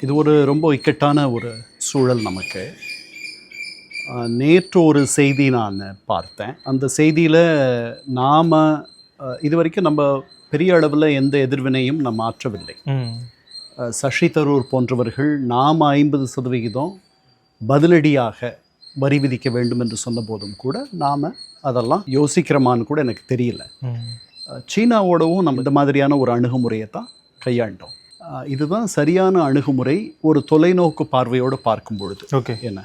இது ஒரு ரொம்ப இக்கட்டான ஒரு சூழல் நமக்கு. நேற்று ஒரு செய்தி நான் பார்த்தேன். அந்த செய்தியில் நாம் இது வரைக்கும் நம்ம பெரிய அளவில் எந்த எதிர்வினையும் நம்ம ஆற்றவில்லை ம். அஹ், சசி தரூர் போன்றவர்கள் நாம் ஐம்பது சதவிகிதம் பதிலடியாக வரி விதிக்க வேண்டும் என்று சொன்ன போதும் கூட நாம் அதெல்லாம் யோசிக்கிறோமான்னு கூட எனக்கு தெரியல. சீனாவோடவும் நம்ம இந்த மாதிரியான ஒரு அணுகுமுறையை தான் கையாண்டோம். இதுதான் சரியான அணுகுமுறை ஒரு தொலைநோக்கு பார்வையோடு பார்க்கும் பொழுது ஓகே. என்ன?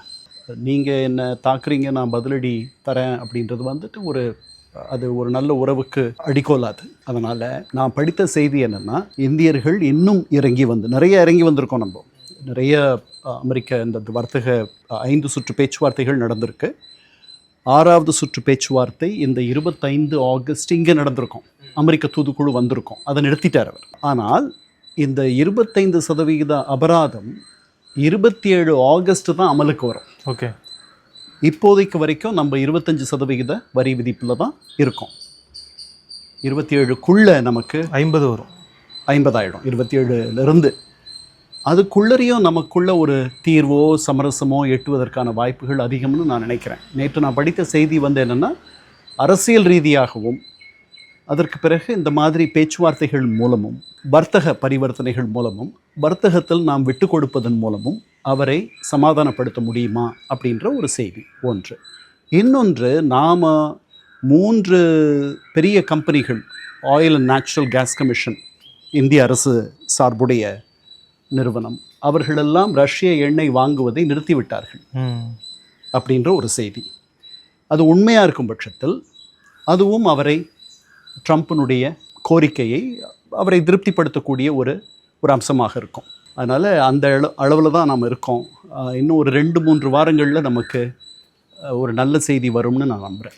நீங்கள் என்ன தாக்குறீங்க நான் பதிலடி தரேன் அப்படின்றது வந்துட்டு ஒரு அது ஒரு நல்ல உறவுக்கு அடிக்கோலாது. அதனால் நான் படித்த செய்தி என்னென்னா இந்தியர்கள் இன்னும் இறங்கி வந்து நிறைய இறங்கி வந்திருக்கோம் நம்ம. நிறைய அமெரிக்க இந்த வர்த்தக ஐந்து சுற்று பேச்சுவார்த்தைகள் நடந்திருக்கு. ஆறாவது சுற்று பேச்சுவார்த்தை இந்த இருபத்தைந்து ஆகஸ்ட் இங்கே நடந்திருக்கும். அமெரிக்க தூதுக்குழு வந்திருக்கும். அதை நிறுத்திட்டார் அவர். ஆனால் இந்த இருபத்தைந்து சதவிகித அபராதம் இருபத்தி ஏழு ஆகஸ்ட் தான் அமலுக்கு வரும். ஓகே. இப்போதைக்கு வரைக்கும் நம்ம இருபத்தஞ்சு சதவிகித வரி விதிப்பில் தான் இருக்கோம். இருபத்தி ஏழுக்குள்ளே நமக்கு ஐம்பது வரும். ஐம்பதாயிடும் இருபத்தி ஏழுலேருந்து அதுக்குள்ளரையும் நமக்குள்ள ஒரு தீர்வோ சமரசமோ எட்டுவதற்கான வாய்ப்புகள் அதிகம்னு நான் நினைக்கிறேன். நேற்று நான் படித்த செய்தி வந்து என்னென்னா அரசியல் ரீதியாகவும் அதற்கு பிறகு இந்த மாதிரி பேச்சுவார்த்தைகள் மூலமும் வர்த்தக பரிவர்த்தனைகள் மூலமும் வர்த்தகத்தில் நாம் விட்டு கொடுப்பதன் மூலமும் அவரை சமாதானப்படுத்த முடியுமா அப்படின்ற ஒரு செய்தி ஒன்று. இன்னொன்று நாம் மூன்று பெரிய கம்பெனிகள் oil and natural gas commission இந்திய அரசு சார்புடைய நிறுவனம் அவர்களெல்லாம் ரஷ்ய எண்ணெய் வாங்குவதை நிறுத்திவிட்டார்கள் அப்படின்ற ஒரு செய்தி. அது உண்மையாக இருக்கும் பட்சத்தில் அதுவும் அவரை ட்ரம்ப்பினுடைய கோரிக்கையை அவரை திருப்திப்படுத்தக்கூடிய ஒரு ஒரு அம்சமாக இருக்கும். அதனால் அந்த அளவில் தான் நாம் இருக்கோம். இன்னும் ஒரு ரெண்டு மூன்று வாரங்களில் நமக்கு ஒரு நல்ல செய்தி வரும்னு நான் நம்புகிறேன்